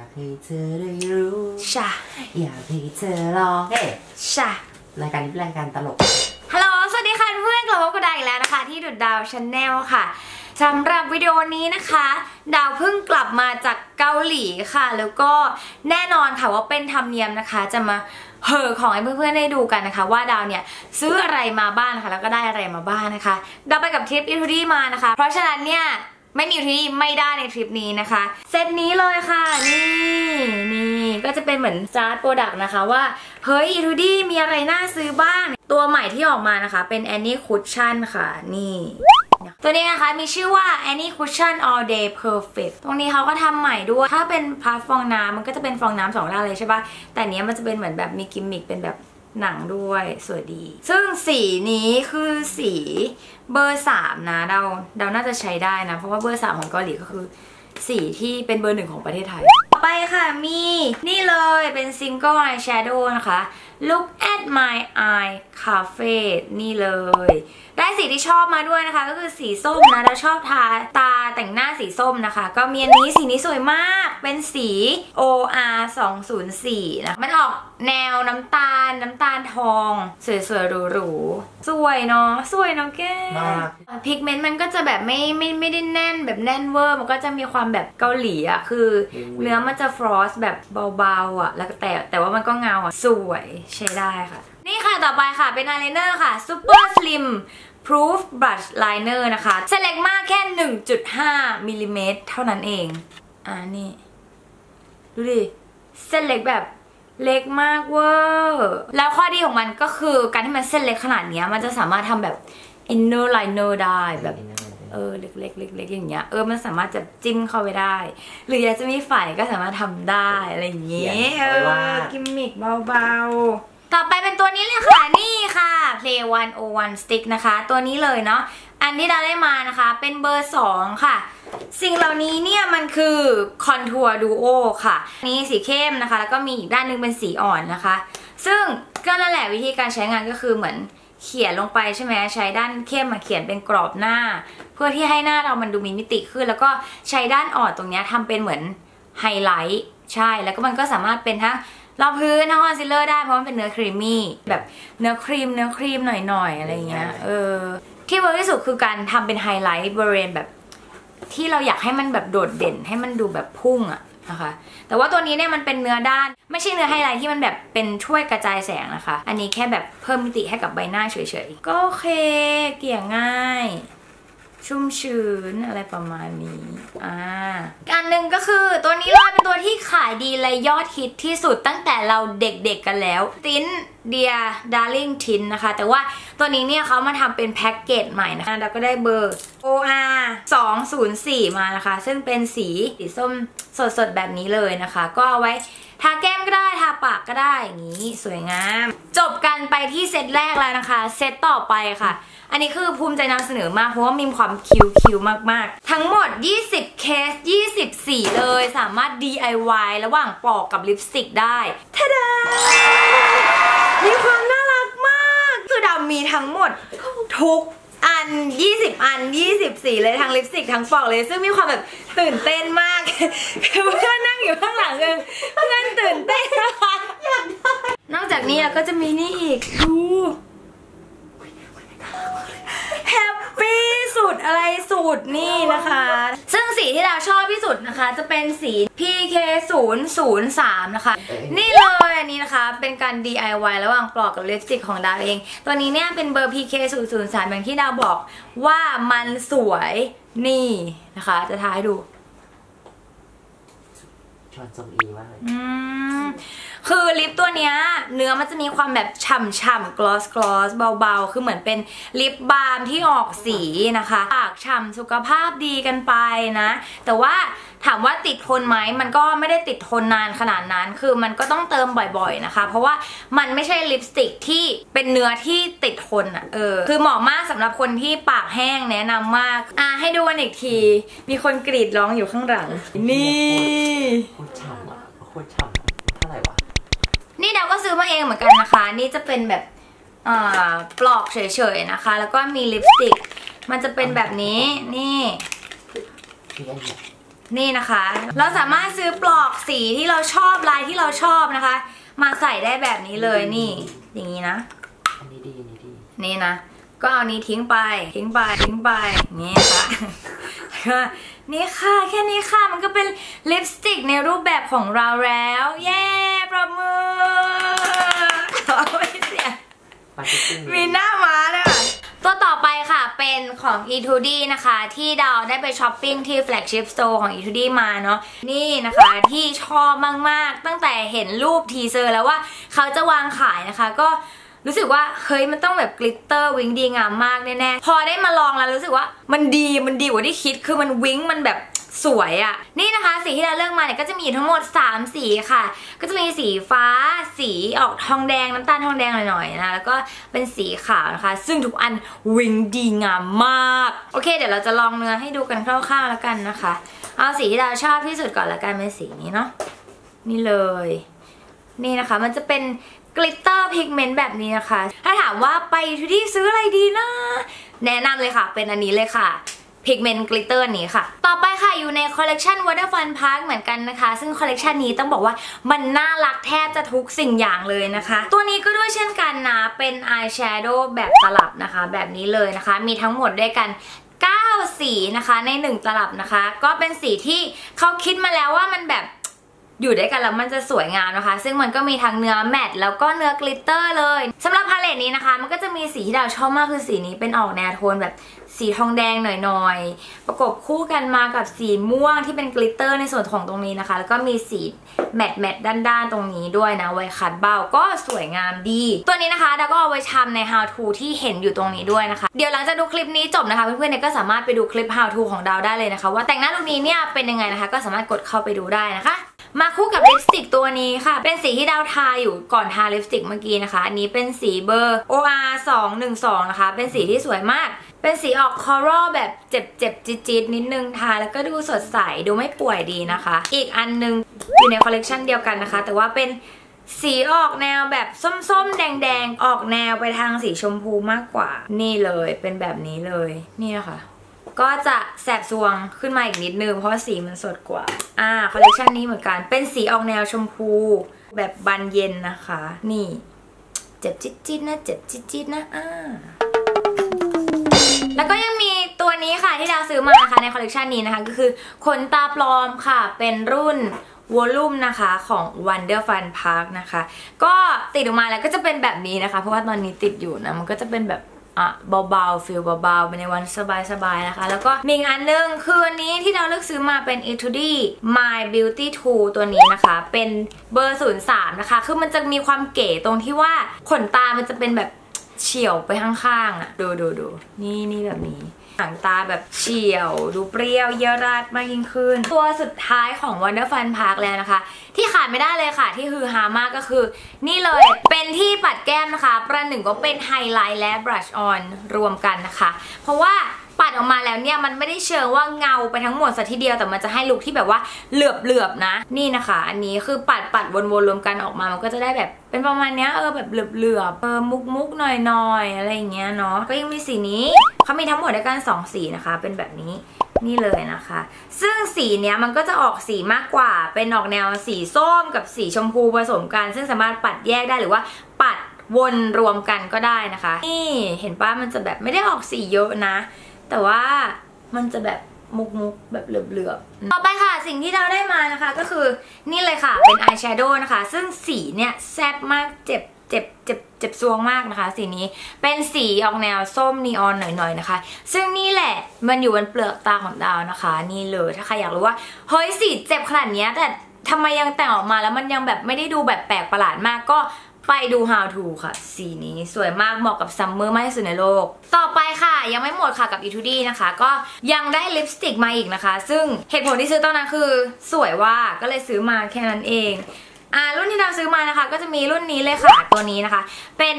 ากให้เธอได้รู้ชาอยากให้เธอลองเฮ้ชารายการนี้เป็นรายการตลก ฮัลโหล สวัสดีค่ะเพื่อนกลับมาพบกับดาวอีกแล้วนะคะ ที่ดุดดาวชาแนลค่ะสำหรับวิดีโอนี้นะคะ ดาวเพิ่งกลับมาจากเกาหลีค่ะ แล้วก็แน่นอนค่ะว่าเป็นธรรมเนียมนะคะ จะมาเห่อของให้เพื่อนๆได้ดูกันนะคะ ว่าดาวเนี่ยซื้ออะไรมาบ้างนะคะ แล้วก็ได้อะไรมาบ้างนะคะ ดาวไปกับทริปอิทูดี้มานะคะ เพราะฉะนั้นเนี่ย ไม่มีที่ไม่ได้ในทริปนี้นะคะ เซตนี้เลยค่ะ นี่นี่ก็จะเป็นเหมือนจาร์ดโปรดักต์นะคะว่า เฮ้ยอีทูดี้มีอะไรน่าซื้อบ้าง ตัวใหม่ที่ออกมานะคะ เป็น Annie Cushion ค่ะ นี่ตัวนี้นะคะมีชื่อว่า Annie Cushion All Day Perfect ตรงนี้เขาก็ทำใหม่ด้วย ถ้าเป็นพาร์ทฟองน้ำมันก็จะเป็นฟองน้ำสองด้านเลยใช่ปะแต่เนี้ยมันจะเป็นเหมือนแบบมีกิมมิคเป็นแบบ หนังด้วยสวยดี ซึ่งสีนี้คือสีเบอร์สามนะเราเราน่าจะใช้ได้นะ เพราะว่าเบอร์สามของเกาหลีก็คือ สีที่เป็นเบอร์หนึ่งของประเทศไทย ต่อไปค่ะมี นี่เลยเป็นซิงเกิลอายแชโดว์นะคะ Look at my eye cafe นี่เลย ได้สีที่ชอบมาด้วยนะคะ ก็คือสีส้มนะเราชอบทาตาแต่งหน้าสีส้มนะคะ ก็มีอันนี้สีนี้สวยมากเป็นสี OR 204นะมันออกแนวน้ำตาลน้ำตาลทอง สวยๆหรูๆสวยเนาะสวยเนาะแกมากพิกเมนต์มันก็จะแบบไม่ไม่ไม่ได้แน่นแบบแน่นเวอร์ มันก็จะมีความแบบเกาหลีอะคือ เนื้อมันจะฟรอสแบบเบาๆอะแล้วก็แต่แต่ว่ามันก็เงาอะสวยใช้ได้ค่ะ นี่ค่ะต่อไปค่ะเป็นอายไลเนอร์ค่ะ Super Slim Proof Brush Liner นะคะเส้นเล็กมากแค่ 1.5มิลลิเมตรเท่านั้นเอง อ่านี่ ดูดิ เส้นเล็กแบบเล็กมากเวอร์แล้วข้อดีของมันก็คือการที่มันเส้นเล็กขนาดเนี้ยมันจะสามารถทำแบบ inner liner ได้แบบเออเล็กๆเล็กๆอย่างเงี้ยเออมันสามารถจะจิ้มเข้าไปได้ หรืออยากจะมีไฝก็สามารถทำได้อะไรอย่างเงี้ยเขีเอยนไว้ว่าอกิมมิกเบาๆ ต่อไปเป็นตัวนี้เลยค่ะนี่ค่ะ Play 101 Stick นะคะ ตัวนี้เลยเนาะอันที่เราได้มานะคะเป็นเบอร์ 2 ค่ะ สิ่งเหล่านี้เนี่ยมันคือคอนทัวร์ดูโอค่ะ นี่สีเข้มนะคะ แล้วก็มีอีกด้านหนึงเป็นสีอ่อนนะคะ ซึ่งก็นั่นแหละวิธีการใช้งานก็คือเหมือนเขียนลงไปใช่ไหมใช้ด้านเข้มมาเขียนเป็นกรอบหน้า เพื่อที่ให้หน้าเรามันดูมีมิติขึ้น แล้วก็ใช้ด้านอ่อนตรงนี้ทำเป็นเหมือนไฮไลท์ใช่แล้วก็มันก็สามารถเป็นทั้ง รองพื้นทั้งคอนซีลเลอร์ได้เพราะมันเป็นเนื้อครีมมี่แบบเนื้อครีมเนื้อครีมหน่อยๆอะไรเงี้ย เออ ที่เวิร์กที่สุดคือการทำเป็นไฮไลท์บริเวณแบบ ที่เราอยากให้มันแบบโดดเด่นให้มันดูแบบพุ่งอะนะคะแต่ว่าตัวนี้เนี่ยมันเป็นเนื้อด้าน ไม่ใช่เนื้อไฮไลท์ที่มันแบบเป็นช่วยกระจายแสงนะคะ อันนี้แค่แบบเพิ่มมิติให้กับใบหน้าเฉยๆ ก็โอเคเกลี่ยง่าย ชุ่มชื้นอะไรประมาณนี้ อ่าอีกอันหนึ่งก็คือตัวนี้เลยเป็นตัวที่ขายดีและยอดฮิตที่สุดตั้งแต่เราเด็กๆกันแล้วติน เดียดาร์ลิงทินนะคะ แต่ว่าตัวนี้เนี่ยเขามาทำเป็นแพ็กเกจใหม่นะคะแล้วก็ได้เบอร์ OR 204 มานะคะ ซึ่งเป็นสีสีส้มสดๆ แบบนี้เลยนะคะ ก็เอาไว้ทาแก้มก็ได้ ทาปากก็ได้อย่างนี้สวยงาม จบกันไปที่เซตแรกแล้วนะคะ เซตต่อไปค่ะ อันนี้คือภูมิใจนำเสนอมาก เพราะว่ามีความคิวคิวมากๆ ทั้งหมด 20 เคส 20สีเลย สามารถ DIY ระหว่างปอกกับลิปสติกได้ทะดามีความน่ารักมากคือดำมีทั้งหมดทุกอัน 20 อัน 20 สีเลยทั้งลิปสติกทั้งปอกเลย ซึ่งมีความแบบตื่นเต้นมาก คือเพื่อนนั่งอยู่ข้างหลังเลยเพื่อนตื่นเต้นมากนอกจากนี้เราก็จะมีนี่อีกดูแฮปปี้ สุดอะไรสุดนี่นะคะ ซึ่งสีที่เราชอบที่สุดนะคะ จะเป็นสี PK 0 0 3 นะคะ นี่เลยอันนี้นะคะ เป็นการ DIY ระหว่างปลอกกับลิปสติกของดาวเอง ตัวนี้เนี่ยเป็นเบอร์ PK 0 0 3 อย่างที่ดาวบอกว่ามันสวยนี่นะคะ จะทาให้ดูชวนทรงอีมากเลยอืม คือลิปตัวเนี้ยเนื้อมันจะมีความแบบฉ่ำๆ gloss gloss เบาๆ คือเหมือนเป็นลิปบาล์มที่ออกสีนะคะปากฉ่ำสุขภาพดีกันไปนะ แต่ว่าถามว่าติดทนไหมมันก็ไม่ได้ติดทนนานขนาดนั้น คือมันก็ต้องเติมบ่อยๆนะคะ เพราะว่ามันไม่ใช่ลิปสติกที่เป็นเนื้อที่ติดทนอะเออ คือเหมาะมากสำหรับคนที่ปากแห้งแนะนำมาก อะให้ดูกันอีกที มีคนกรีดร้องอยู่ข้างหลัง นี่โคตรฉ่ำอะโคตรฉ่ำอะเท่าไหร่วะ นี่ดาวก็ ซื้อมาเองเหมือนกันนะคะ นี่จะเป็นแบบอ่าปลอกเฉยๆนะคะ แล้วก็มีลิปสติก มันจะเป็นแบบนี้ นี่พี่ไอ้เนี่ยนี่นะคะ เราสามารถซื้อปลอกสีที่เราชอบลายที่เราชอบนะคะ มาใส่ได้แบบนี้เลย นี่ อย่างนี้นะอันนี้ดีอันนี้ดีนี่นะ ก็เอานี้ทิ้งไป ทิ้งไป ทิ้งไป นี่ค่ะก็นี่ค่ะ แค่นี้ค่ะ มันก็เป็นลิปสติกในรูปแบบของเราแล้ว เย้ ประมือขอ ไม่เสียงปาเกตติ้งมีหน้าม้าด้วยค่ะตัวต่อไปค่ะเป็นของ E2D นะคะที่ดาวได้ไปช้อปปิ้งที่ flagship store ของ E2D มาเนาะนี่นะคะที่ชอบมากๆ ตั้งแต่เห็นรูปทีเซอร์แล้วว่าเขาจะวางขายนะคะก็รู้สึกว่าเฮ้ยมันต้องแบบกลิตเตอร์วิงดีงามมากแน่ๆ พอได้มาลองแล้วรู้สึกว่ามันดีมันดีกว่าที่คิดคือมันวิงมันแบบ สวยอะ่ะ นี่นะคะสีที่เราเลือกมาเนี่ยก็จะมีทั้งหมด 3 สีค่ะ ก็จะมีสีฟ้า สีออกทองแดงน้ำตาลทองแดงหน่อยๆนะแล้วก็เป็นสีขาวนะคะ ซึ่งทุกอันวิงดีงามมาก โอเค เดี๋ยวเราจะลองเนื้อให้ดูกันคร่าวๆแล้วกันนะคะ เอาสีที่เราชอบที่สุดก่อนละกันเป็นสีนี้เนาะนี่เลย นี่นะคะมันจะเป็นกลิตเตอร์พิกเมนต์แบบนี้นะคะ ถ้าถามว่าไปที่ซื้ออะไรดีนะ แนะนำเลยค่ะ เป็นอันนี้เลยค่ะ พิกเมนต์กลิตเตอร์นี้ค่ะ ต่อไปค่ะอยู่ในคอลเลกชัน Waterfront Park เหมือนกันนะคะ ซึ่งคอลเลกชันนี้ต้องบอกว่ามันน่ารักแทบจะทุกสิ่งอย่างเลยนะคะ ตัวนี้ก็ด้วยเช่นกันนะ เป็นอายแชโดว์แบบตลับนะคะ แบบนี้เลยนะคะ มีทั้งหมดด้วยกัน9สีนะคะใน 1 ตลับนะคะ ก็เป็นสีที่เขาคิดมาแล้วว่ามันแบบ อยู่ด้วยกันแล้วมันจะสวยงามนะคะ ซึ่งมันก็มีทั้งเนื้อแมตต์แล้วก็เนื้อกลิตเตอร์เลยสำหรับพาเลตนี้นะคะ มันก็จะมีสีที่ดาวชอบมากคือสีนี้เป็นออกแนวโทนแบบสีทองแดงหน่อยๆ ประกบคู่กันมากับสีม่วงที่เป็นกลิตเตอร์ในส่วนของตรงนี้นะคะ แล้วก็มีสีแมตต์แมตต์ด้านๆ ตรงนี้ด้วยนะ ไว้คัดเบ้าก็สวยงามดี ตัวนี้นะคะดาวก็เอาไว้ทำใน how to ที่เห็นอยู่ตรงนี้ด้วยนะคะ เดี๋ยวหลังจากดูคลิปนี้จบนะคะ เพื่อนๆเนี่ยก็สามารถไปดูคลิป how to ของดาวได้เลยนะคะ ว่าแต่งหน้าลุคนี้เนี่ยเป็นยังไงนะคะ ก็สามารถกดเข้าไปดูได้นะคะ มาคู่กับลิปสติกตัวนี้ค่ะ เป็นสีที่ดาวทาอยู่ก่อนทาลิปสติกเมื่อกี้นะคะ อันนี้เป็นสีเบอร์ OR 212นะคะ เป็นสีที่สวยมาก เป็นสีออกคอรัลแบบเจ็บเจ็บๆจี๊ดนิดนึงทาแล้วก็ดูสดใส ดูไม่ป่วยดีนะคะ อีกอันนึงอยู่ในคอลเลกชันเดียวกันนะคะ แต่ว่าเป็นสีออกแนวแบบส้มๆ แดงๆ ออกแนวไปทางสีชมพูมากกว่า นี่เลยเป็นแบบนี้เลย นี่นะคะ ก็จะแสบซวงขึ้นมาอีกนิดนึงเพราะสีมันสดกว่า อ่าคอลเลคชันนี้เหมือนกันเป็นสีออกแนวชมพูแบบบานเย็นนะคะ นี่ เจ็บจิ๊ดจิ๊ดนะ เจ็บจิ๊ดจิ๊ดนะอ่าแล้วก็ยังมีตัวนี้ค่ะที่ดาวซื้อมานะคะในคอลเลกชันนี้นะคะ ก็คือขนตาปลอมค่ะเป็นรุ่นวอลลุ่มนะคะของ Wonder Fun Park นะคะ ก็ติดออกมาแล้วก็จะเป็นแบบนี้นะคะ เพราะว่าตอนนี้ติดอยู่นะ มันก็จะเป็นแบบ อะเบาๆฟิลเบาๆไปในวันสบายๆนะคะ แล้วก็มีอันหนึงคืออันนี้ที่เราเลือกซื้อมาเป็น e t u d y My Beauty 2 ตัวนี้นะคะ เป็นเบอร์ 03 นะคะ คือมันจะมีความเก๋ตรงที่ว่าขนตามันจะเป็นแบบเฉียวไปข้างๆอะ ดูดูดูนี่นี่แบบนี้ หางตาแบบเฉียว ดูเปรี้ยวเยอราดมากยิ่งขึ้น ตัวสุดท้ายของ Wonder Fun Park แล้วนะคะ ที่ขาดไม่ได้เลยค่ะ ที่ฮือฮามากก็คือ นี่เลยเป็นที่ปัดแก้มนะคะ ประหนึ่งก็เป็นไฮไลท์และบรัชออนรวมกันนะคะ เพราะว่า ปัดออกมาแล้วเนี่ยมันไม่ได้เชิงว่าเงาไปทั้งหมดสัทีเดียวแต่มันจะให้ลุคที่แบบว่าเหลือบเหลือบๆนะ นี่นะคะ อันนี้คือปัดปัดวนๆรวมกันออกมามันก็จะได้แบบเป็นประมาณเนี้ยเออแบบเหลือบเหลือบๆเออมุกมุกหน่อยหน่อยๆอะไรอย่างเงี้ยเนาะก็ยังมีสีนี้เขามีทั้งหมดด้วยกันสองสีนะคะ เป็นแบบนี้นี่เลยนะคะ ซึ่งสีเนี้ยมันก็จะออกสีมากกว่า เป็นออกแนวสีส้มกับสีชมพูผสมกัน ซึ่งสามารถปัดแยกได้หรือว่าปัดวนรวมกันก็ได้นะคะ นี่เห็นป้ามันจะแบบไม่ได้ออกสีเยอะนะ แต่ว่ามันจะแบบมุกมุกแบบเหลือบๆ ต่อไปค่ะสิ่งที่เราได้มานะคะก็คือนี่เลยค่ะ เป็นอายแชโดว์นะคะ ซึ่งสีเนี่ยแซ่บมากเจ็บเจ็บเจ็บเจ็บซวงมากนะคะ สีนี้เป็นสีออกแนวส้มนีออนหน่อยๆนะคะ ซึ่งนี่แหละมันอยู่บนเปลือกตาของดาวนะคะ นี่เลยถ้าใครอยากรู้ว่าเฮ้ยสีเจ็บขนาดเนี้ยแต่ทำไมยังแต่งออกมาแล้วมันยังแบบไม่ได้ดูแบบแปลกประหลาดมากก็ ไปดู how to ค่ะ สีนี้สวยมากเหมาะกับซัมเมอร์มากที่สุดในโลก ต่อไปค่ะ ยังไม่หมดค่ะกับ e t u d y นะคะ ก็ยังได้ลิปสติกมาอีกนะคะ ซึ่งเหตุผลที่ซื้อตอนนั้นคือ สวยว่าก็เลยซื้อมาแค่นั้นเองอ่ารุ่นที่เราซื้อมานะคะ ก็จะมีรุ่นนี้เลยค่ะตัวนี้นะคะ เป็น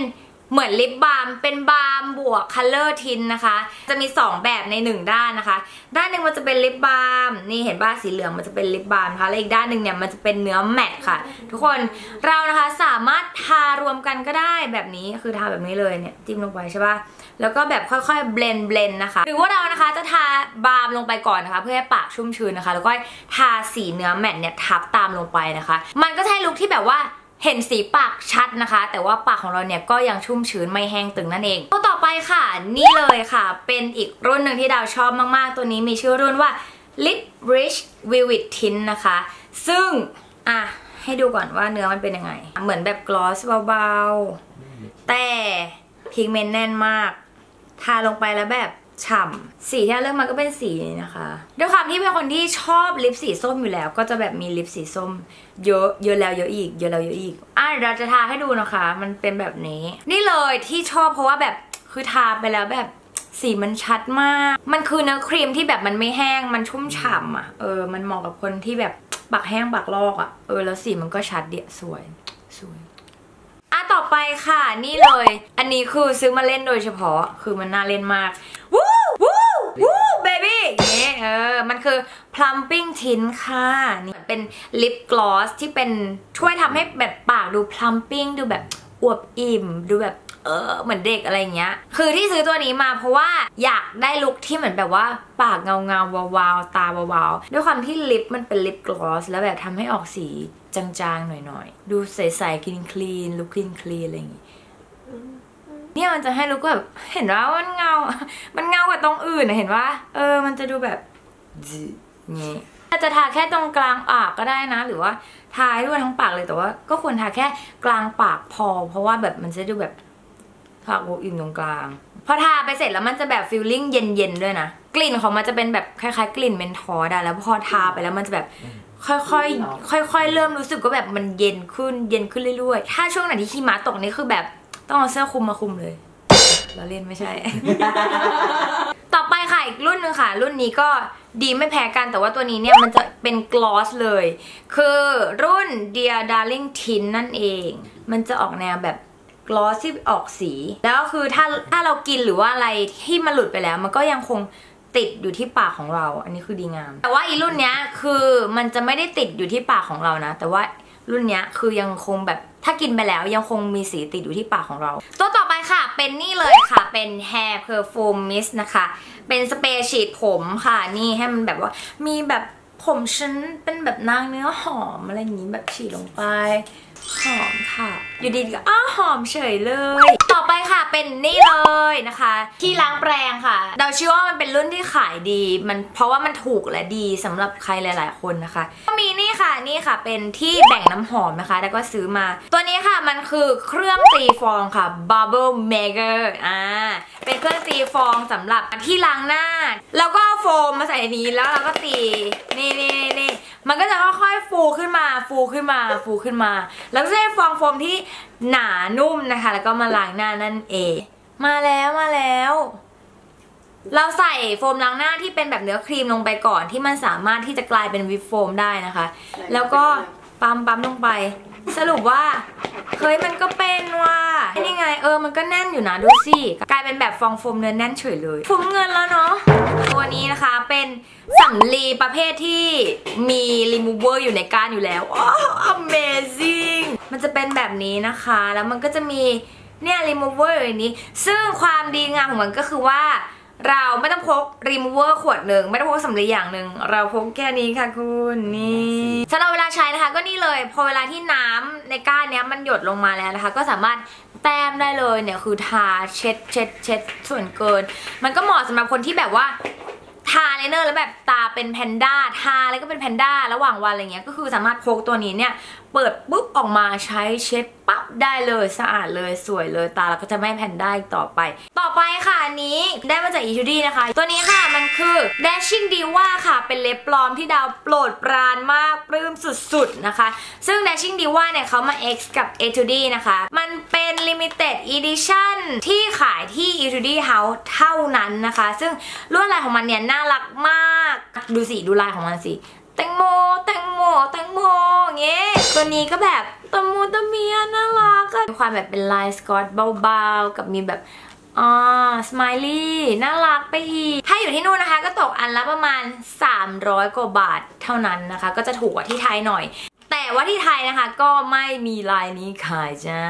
เหมือนลิปบาล์มเป็นบาล์มบวกคัลเลอร์ทินนะคะ จะมี 2 แบบใน 1 ด้านนะคะ ด้านหนึ่งมันจะเป็นลิปบาล์มนี่เห็นบ้าสีเหลืองมันจะเป็นลิปบาล์มนะคะแล้วอีกด้านหนึ่งเนี่ยมันจะเป็นเนื้อแมตค่ะ ทุกคนเรานะคะสามารถทารวมกันก็ได้แบบนี้คือทาแบบนี้เลยเนี่ยจิ้มลงไปใช่ปะแล้วก็แบบค่อยๆเบลนเบลนนะคะ หรือว่าเรานะคะจะทาบาล์มลงไปก่อนนะคะ เพื่อให้ปากชุ่มชื้นนะคะ แล้วก็ทาสีเนื้อแมตเนี่ยทับตามลงไปนะคะ มันก็จะให้ลุคที่แบบว่า เห็นสีปากชัดนะคะ แต่ว่าปากของเราเนี่ยก็ยังชุ่มชื้นไม่แห้งตึงนั่นเอง ตัวต่อไปค่ะ นี่เลยค่ะ เป็นอีกรุ่นหนึ่งที่ดาวชอบมากๆ ตัวนี้มีชื่อรุ่นว่า Lip Rich Vivid Tint นะคะ ซึ่ง อะ ให้ดูก่อนว่าเนื้อมันเป็นยังไง เหมือนแบบกลอสเบาๆ แต่พิกเมนต์แน่นมาก ทาลงไปแล้วแบบ ฉ่ำสีที่เลือกมาก็เป็นสีนี้นะคะด้วยความที่เป็นคนที่ชอบลิปสีส้มอยู่แล้ว ก็จะแบบมีลิปสีส้มเยอะเยอะแล้วเยอะอีก เยอะแล้วเยอะอีกอะเราจะทาให้ดูนะคะ มันเป็นแบบนี้ นี่เลยที่ชอบเพราะว่าแบบคือทาไปแล้วแบบสีมันชัดมาก มันคือเนื้อครีมที่แบบมันไม่แห้ง มันชุ่มฉ่ำอะ เออ มันเหมาะกับคนที่แบบปากแห้งปากลอกอะ เออ แล้วสีมันก็ชัดเดียสวย สวย อะต่อไปค่ะนี่เลย อันนี้คือซื้อมาเล่นโดยเฉพาะคือมันน่าเล่นมากวู้วู้วู้เบบี้อย่เงี้ยเออมันคือ plumping tint ค่ะนี่เป็นลิปกลอสที่เป็นช่วยทำให้แบบปากดู plumping ดูแบบอวบอิ่ม ดูแบบเออเหมือนเด็กอะไรเงี้ย คือที่ซื้อตัวนี้มาเพราะว่าอยากได้ลุคที่เหมือนแบบว่าปากเงาเงาวาวๆตาวาวๆด้วยความที่ลิปมันเป็นลิปกลอสแล้วแบบทำให้ออกสี จางๆ หน่อยๆ ดูใสๆคลีนคลีนลุคคลีนคลีนอะไรอย่างงี้เนี่ยมันจะให้ลุกแบบเห็นว่ามันเงา มันเงากว่าตรงอื่นนะเห็นว่า เออ มันจะดูแบบจีนี่ถ้าจะทาแค่ตรงกลางปากก็ได้นะ หรือว่าทาให้ด้วยทั้งปากเลยแต่ว่า ก็ควรทาแค่กลางปากพอ เพราะว่าแบบมันจะดูแบบปากโวอิ่มตรงกลางพอทาไปเสร็จแล้วมันจะแบบฟิลลิ่งเย็นๆด้วยนะ กลิ่นของมันจะเป็นแบบคล้ายๆ กลิ่นเมนทอสอะแล้วพอทาไปแล้วมันจะแบบ ค่อยๆค่อย ๆ เริ่มรู้สึกว่าแบบมันเย็นขึ้น เย็นขึ้นเรื่อยๆ ถ้าช่วงไหนที่หิมะตกนี่คือแบบต้องเอาเสื้อคลุมมาคลุมเลยเราเล่นไม่ใช่ ต่อไปค่ะอีกรุ่นหนึ่งค่ะ รุ่นนี้ก็ดีไม่แพ้กันแต่ว่าตัวนี้เนี่ยมันจะเป็นกลอสเลย คือรุ่น Dear Darling Tint นั่นเอง มันจะออกแนวแบบกลอสที่ออกสี แล้วคือถ้าถ้าเรากินหรือว่าอะไรที่มันหลุดไปแล้ว มันก็ยังคง ติดอยู่ที่ปากของเรา อันนี้คือดีงาม แต่ว่าอีรุ่นเนี้ยคือมันจะไม่ได้ติดอยู่ที่ปากของเรานะ แต่ว่ารุ่นเนี้ยคือยังคงแบบถ้ากินไปแล้วยังคงมีสีติดอยู่ที่ปากของเรา ตัวต่อไปค่ะเป็นนี่เลยค่ะเป็น Hair Perfume Mist นะคะ เป็นสเปรย์ฉีดผมค่ะ นี่ให้มันแบบว่ามีแบบผมฉันเป็นแบบนางเนื้อหอมอะไรอย่างนี้แบบฉีดลงไป หอมค่ะ อยู่ดีๆก็อ้าวหอมเฉยเลย ต่อไปค่ะเป็นนี่เลยนะคะ ที่ล้างแปรงค่ะเราเชื่อว่ามันเป็นรุ่นที่ขายดี มันเพราะว่ามันถูกและดีสำหรับใครหลาย ๆ คนนะคะก็มีนี่ค่ะนี่ค่ะ เป็นที่แบ่งน้ำหอมนะคะ แล้วก็ซื้อมา ตัวนี้ค่ะมันคือเครื่องตีฟองค่ะ Bubble Maker อ่าเป็นเครื่องตีฟองสำหรับที่ล้างหน้า แล้วก็เอาโฟมมาใส่นี้แล้วเราก็ตีนี่นี่นี่ มันก็จะค่อยๆฟูขึ้นมา ฟูขึ้นมา ฟูขึ้นมา แล้วก็จะได้ฟองโฟมที่หนานุ่มนะคะ แล้วก็มาล้างหน้านั่นเอง มาแล้วมาแล้ว เราใส่โฟมล้างหน้าที่เป็นแบบเนื้อครีมลงไปก่อนที่มันสามารถที่จะกลายเป็นวิปโฟมได้นะคะ แล้วก็ปั๊มปั๊มลงไป สรุปว่าเฮ้ยมันก็เป็นว่านี่ไงเออมันก็แน่นอยู่นะดูสิ กลายเป็นแบบฟองโฟมเนื้อแน่นเฉยเลยฟุ้มเงินแล้วเนาะตัวนี้นะคะเป็นสำลีประเภทที่มีรีมูเวอร์อยู่ในก้านอยู่แล้วว้าว amazing มันจะเป็นแบบนี้นะคะ แล้วมันก็จะมีเนี่ย remover อยู่ในนี้ ซึ่งความดีงามของมันก็คือว่า เราไม่ต้องพก remover ขวดหนึ่งไม่ต้องพกสำลีอย่างหนึ่งเราพกแค่นี้ค่ะคุณนี่สำหรับเวลาใช้นะคะ ก็นี่เลยพอเวลาที่น้ำในก้านเนี้ยมันหยดลงมาแล้วนะคะ ก็สามารถแต้มได้เลยเนี่ยคือทาเช็ดเช็ดเช็ดส่วนเกิน มันก็เหมาะสำหรับคนที่แบบว่าทาไลเนอร์แล้วแบบตาเป็นแพนด้าทาแล้วก็เป็นแพนด้าระหว่างวันอะไรเงี้ยก็คือสามารถพกตัวนี้เนี่ยเปิดปุ๊บออกมาใช้เช็ดปั๊บได้เลยสะอาดเลยสวยเลยตาเราก็จะไม่แพนได้ต่อไป ต่อไปค่ะอันนี้ได้มาจากอีชูดี้นะคะ ตัวนี้ค่ะมันคือ Dashing Diva ค่ะ เป็นเล็บปลอมที่ดาวโปรดปรานมากปลื้มสุดๆนะคะ ซึ่ง Dashing Diva เนี่ยเขามา X กับ e t u d y นะคะ มันเป็น Limited Edition ที่ขายที่ e t u d y House เท่านั้นนะคะ ซึ่งลวดลายของมันเนี่ยน่ารักมาก ดูสิดูลายของมันสิ แตงโมแตงโมแตงโมเงี้ยตัวนี้ก็แบบตะมูตะเมียน่ารักอะมีความแบบเป็นลายสกอตเบาๆ กับมีแบบอ่าสไมลี่น่ารักไปอีก ถ้าอยู่ที่นู่นนะคะ ก็ตกอันละประมาณ 300 กว่าบาทเท่านั้นนะคะ ก็จะถูกกว่าที่ไทยหน่อย แต่ว่าที่ไทยนะคะก็ไม่มีลายนี้ขายจ้า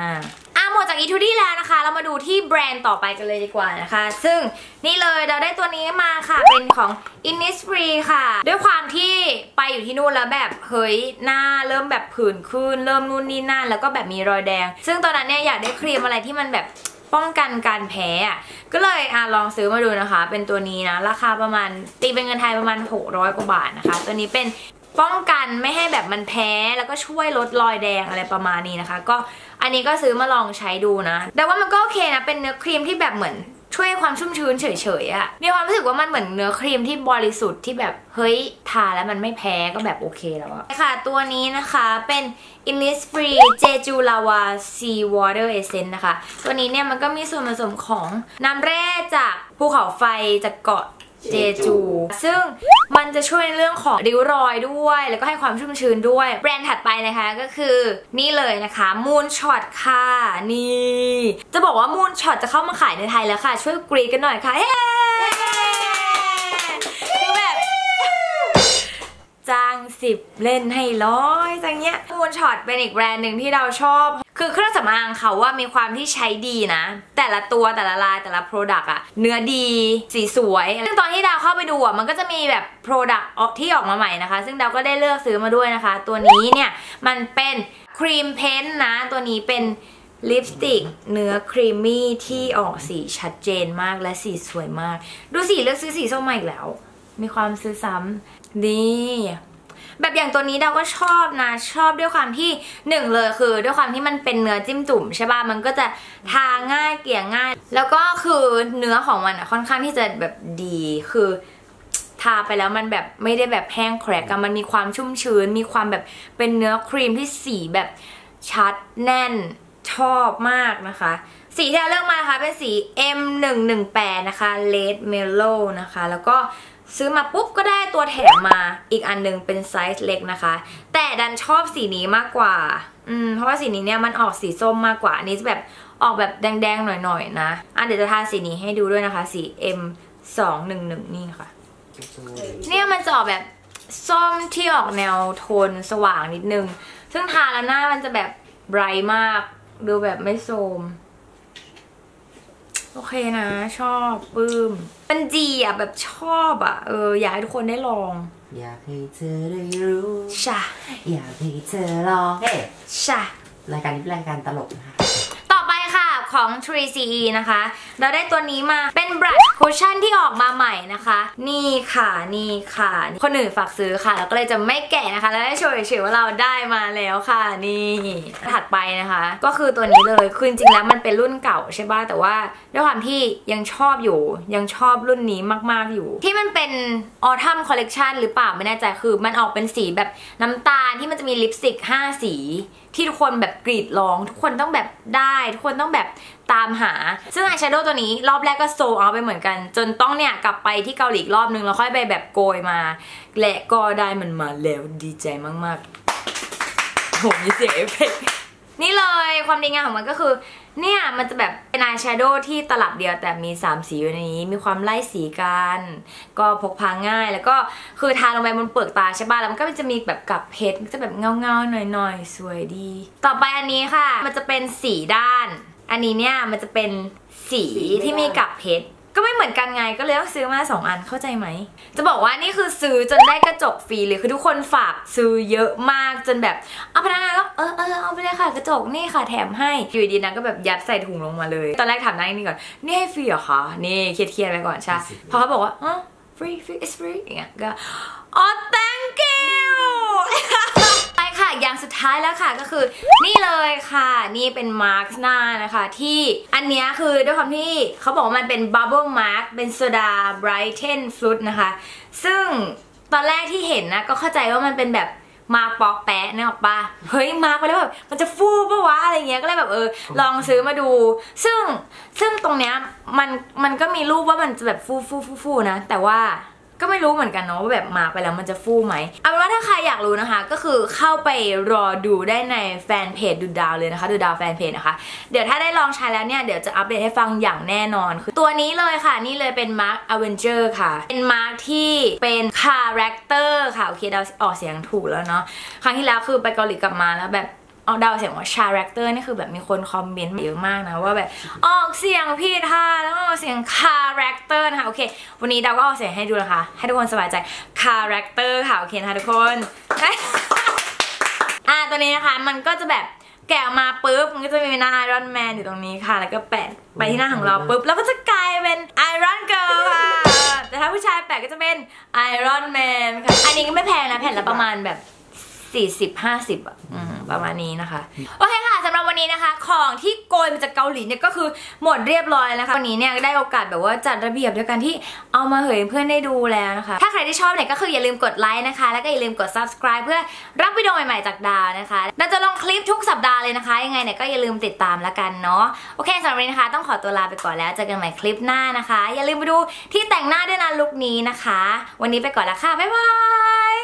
อะหมดจากอีทูดี้แล้วนะคะ เรามาดูที่แบรนด์ต่อไปกันเลยดีกว่านะคะ ซึ่งนี่เลยเราได้ตัวนี้มาค่ะ เป็นของ Innisfree ค่ะ ด้วยความที่ไปอยู่ที่นู่นแล้วแบบเฮ้ยหน้าเริ่มแบบผื่นขึ้น เริ่มนู่นนี่นั่นแล้วก็แบบมีรอยแดง ซึ่งตอนนั้นเนี่ยอยากได้ครีมอะไรที่มันแบบป้องกันการแพ้อะก็เลยอะลองซื้อมาดูนะคะ เป็นตัวนี้นะ ราคาประมาณตีเป็นเงินไทยประมาณ 600 กว่าบาทนะคะ ตัวนี้เป็น ป้องกันไม่ให้แบบมันแพ้แล้วก็ช่วยลดรอยแดงอะไรประมาณนี้นะคะ ก็อันนี้ก็ซื้อมาลองใช้ดูนะ แต่ว่ามันก็โอเคนะ เป็นเนื้อครีมที่แบบเหมือนช่วยความชุ่มชื้นเฉยๆอะมีความรู้สึกว่ามันเหมือนเนื้อครีมที่บริสุทธิ์ที่แบบเฮ้ยทาแล้วมันไม่แพ้ก็แบบโอเคแล้วอะค่ะ ตัวนี้นะคะเป็น Innisfree Jeju Lava Sea Water Essence นะคะ ตัวนี้เนี่ยมันก็มีส่วนผสมของน้ำแร่จากภูเขาไฟจากเกาะ เจจู ซึ่งมันจะช่วยในเรื่องของริ้วรอยด้วย แล้วก็ให้ความชุ่มชื้นด้วย แบรนด์ถัดไปนะคะก็คือนี่เลยนะคะมูนช็อตค่ะ นี่ จะบอกว่ามูนช็อตจะเข้ามาขายในไทยแล้วค่ะ ช่วยกรีดกันหน่อยค่ะเฮ้ จ้างสิบเล่นให้ร้อยจังเงี้ยมูนช็อตเป็นอีกแบรนด์หนึ่งที่เราชอบ คือเครื่องสำอางเขาว่ามีความที่ใช้ดีนะ แต่ละตัวแต่ละลายแต่ละโปรดักต์อะเนื้อดี สีสวยซึ่งตอนที่ดาวเข้าไปดูอะมันก็จะมีแบบโปรดักต์ที่ออกมาใหม่นะคะ ซึ่งดาวก็ได้เลือกซื้อมาด้วยนะคะ ตัวนี้เนี่ยมันเป็นครีมเพนท์นะ ตัวนี้เป็นลิปสติกเนื้อครีมมี่ที่ออกสีชัดเจนมากและสีสวยมาก ดูสีเลือกซื้อสีส้มมาอีกแล้ว มีความซื้อซ้ำ นี่แบบอย่างตัวนี้เราก็ชอบนะ ชอบด้วยความที่หนึ่งเลยคือ ด้วยความที่มันเป็นเนื้อจิ้มจุ่มใช่ป่ะมันก็จะทาง่ายเกลี่ยง่าย แล้วก็คือเนื้อของมันอะค่อนข้างที่จะแบบดีคือทาไปแล้วมันแบบไม่ได้แบบแห้งแครกอะมันมีความชุ่มชื้น มีความแบบเป็นเนื้อครีมที่สีแบบชัดแน่นชอบมากนะคะ สีที่เราเลือกมานะคะเป็นสี M118 นะคะ Red Mellow นะคะ แล้วก็ ซื้อมาปุ๊บก็ได้ตัวแถมมาอีกอันหนึงเป็นไซส์เล็กนะคะ แต่ดันชอบสีนี้มากกว่า อืม เพราะว่าสีนี้เนี่ยมันออกสีส้มมากกว่า อันนี้จะแบบออกแบบแดงๆหน่อยๆนะอะเดี๋ยวจะทาสีนี้ให้ดูด้วยนะคะ สี M211 นี่ค่ะ เนี่ยมันจะออกแบบส้มที่ออกแนวโทนสว่างนิดนึง ซึ่งทาแล้วหน้ามันจะแบบไบรท์มาก ดูแบบไม่โทม โอเคนะ ชอบปลื้มเป็นจีอะแบบชอบอะ เออ อยากให้ทุกคนได้ลอง อยากให้เธอได้รู้ชะอยากให้เธอลอง เฮ้ชะรายการนี้เป็นรายการตลกนะคะต่อไปค่ะ ของ 3CE นะคะ เราได้ตัวนี้มาเป็นบรัชคุชชั่นที่ออกมาใหม่นะคะ นี่ค่ะนี่ค่ะ คนอื่นฝากซื้อค่ะ แล้วก็เลยจะไม่แกะนะคะ แล้วได้โชว์เฉยๆว่าเราได้มาแล้วค่ะนี่ถัดไปนะคะ ก็คือตัวนี้เลยคือจริงๆแล้วมันเป็นรุ่นเก่าใช่ป่ะแต่ว่าด้วยความที่ยังชอบอยู่ ยังชอบรุ่นนี้มากๆอยู่ ที่มันเป็นออทัมคอลเลกชันหรือเปล่าไม่แน่ใจคือ มันออกเป็นสีแบบน้ำตาลที่มันจะมีลิปสติก5 สีที่ทุกคนแบบกรีดร้อง ทุกคนต้องแบบได้ ทุกคนต้องแบบตามหา ซึ่งอายแชโดว์ตัวนี้รอบแรกก็โซเอาไปเหมือนกัน จนต้องเนี่ย กลับไปที่เกาหลีรอบนึง แล้วค่อยไปแบบโกยมาและก็ได้มันมาแล้วดีใจมากๆโหมีเสียงเอฟเฟกนี่เลยความดีงามของมันก็คือ เนี่ยมันจะแบบเป็นอายแชโดว์ที่ตลับเดียวแต่มี 3 สีอยู่ในนี้ มีความไล่สีกัน ก็พกพาง่าย แล้วก็คือทาลงไปบนเปลือกตาใช่ป่ะแล้วมันก็จะมีแบบกับเพชรมันจะแบบเงาๆหน่อยๆ สวยดี ต่อไปอันนี้ค่ะ มันจะเป็นสีด้าน อันนี้เนี่ยมันจะเป็นสีที่มีกับเพชร ก็ไม่เหมือนกันไงก็เลยต้องซื้อมาสองอันเข้าใจไหม จะบอกว่านี่คือซื้อจนได้กระจกฟรีเลยคือทุกคนฝากซื้อเยอะมากจนแบบเอาพนักงานก็เออเออเอาไปเลยค่ะกระจกนี่ค่ะแถมให้อยู่ดีๆนะก็แบบยัดใส่ถุงลงมาเลย ตอนแรกถามนายนี่ก่อนนี่ให้ฟรีเหรอคะนี่เครียดๆไปก่อนใช่พอเขาบอกว่าอ๋อ free free is free อย่างเงี้ยก็อ๋อ thank you ไปค่ะ อย่างสุดท้ายแล้วค่ะก็คือ นี่เลยค่ะ นี่เป็นมาร์กหน้านะคะที่อันนี้คือด้วยความที่เขาบอกว่ามันเป็น bubble mark เป็นโซดา brighten fruit นะคะ ซึ่งตอนแรกที่เห็นนะก็เข้าใจว่ามันเป็นแบบมาปอกแปะเนี่ยหรอกปะเฮ้ยมาไปแล้วแบบมันจะฟูปะวะอะไรเงี้ยก็เลยแบบเออ ลองซื้อมาดู ซึ่งซึ่งตรงเนี้ยมันมันก็มีรูปว่ามันจะแบบฟูฟูฟูฟูนะ แต่ว่า ก็ไม่รู้เหมือนกันเนาะว่าแบบมาไปแล้วมันจะฟูไหมเอาเป็นว่าถ้าใครอยากรู้นะคะ ก็คือเข้าไปรอดูได้ในแฟนเพจดูดาวเลยนะคะดูดาวแฟนเพจนะคะ เดี๋ยวถ้าได้ลองใช้แล้วเนี่ยเดี๋ยวจะอัปเดตให้ฟังอย่างแน่นอนคือตัวนี้เลยค่ะนี่เลยเป็นมาร์คอเวนเจอร์ค่ะ เป็นมาร์คที่เป็นคาแรคเตอร์ค่ะโอเคเราออกเสียงถูกแล้วเนาะครั้งที่แล้วคือไปเกาหลีกลับมาแล้วแบบ เอาเดาเสียงว่าชาแรคเตอร์นี่คือแบบมีคนคอมเมนต์เยอะมากนะว่าแบบออกเสียงผิดค่ะแล้วก็ออกเสียงคาแรคเตอร์นะคะโอเค วันนี้เดาก็ออกเสียงให้ดูนะคะ ให้ทุกคนสบายใจคาแรคเตอร์ค่ะโอเคนะคะทุกคนอ่าตัวนี้นะคะมันก็จะแบบแกะออกมาปุ๊บมันก็จะมีหน้าไอรอนแมนอยู่ตรงนี้ค่ะ แล้วก็แปะไปที่หน้าของเราปุ๊บแล้วก็จะกลายเป็นไอรอนเกิร์ลค่ะแต่ถ้าผู้ชายแปะก็จะเป็นไอรอนแมนค่ะ อันนี้ก็ไม่แพงนะแผ่นละประมาณแบบ 40 50 อะอืม ประมาณนี้นะคะ โอเคค่ะสำหรับวันนี้นะคะ ของที่โกยมาจากเกาหลีเนี่ยก็คือหมดเรียบร้อยแล้วนะคะวันนี้เนี่ยได้โอกาสแบบว่าจัดระเบียบด้วยกันที่เอามาเผยเพื่อนได้ดูแล้วนะคะ ถ้าใครที่ชอบเนี่ยก็คืออย่าลืมกดไลค์นะคะ แล้วก็อย่าลืมกด subscribe เพื่อรับวิดีโอใหม่ๆจากดาวนะคะเราจะลงคลิปทุกสัปดาห์เลยนะคะ ยังไงเนี่ยก็อย่าลืมติดตามแล้วกันเนาะโอเคสำหรับวันนี้นะคะ ต้องขอตัวลาไปก่อนแล้วเจอกันใหม่คลิปหน้านะคะ อย่าลืมไปดูที่แต่งหน้าด้วยนะลุคนี้นะคะ วันนี้ไปก่อนละค่ะบ๊ายบาย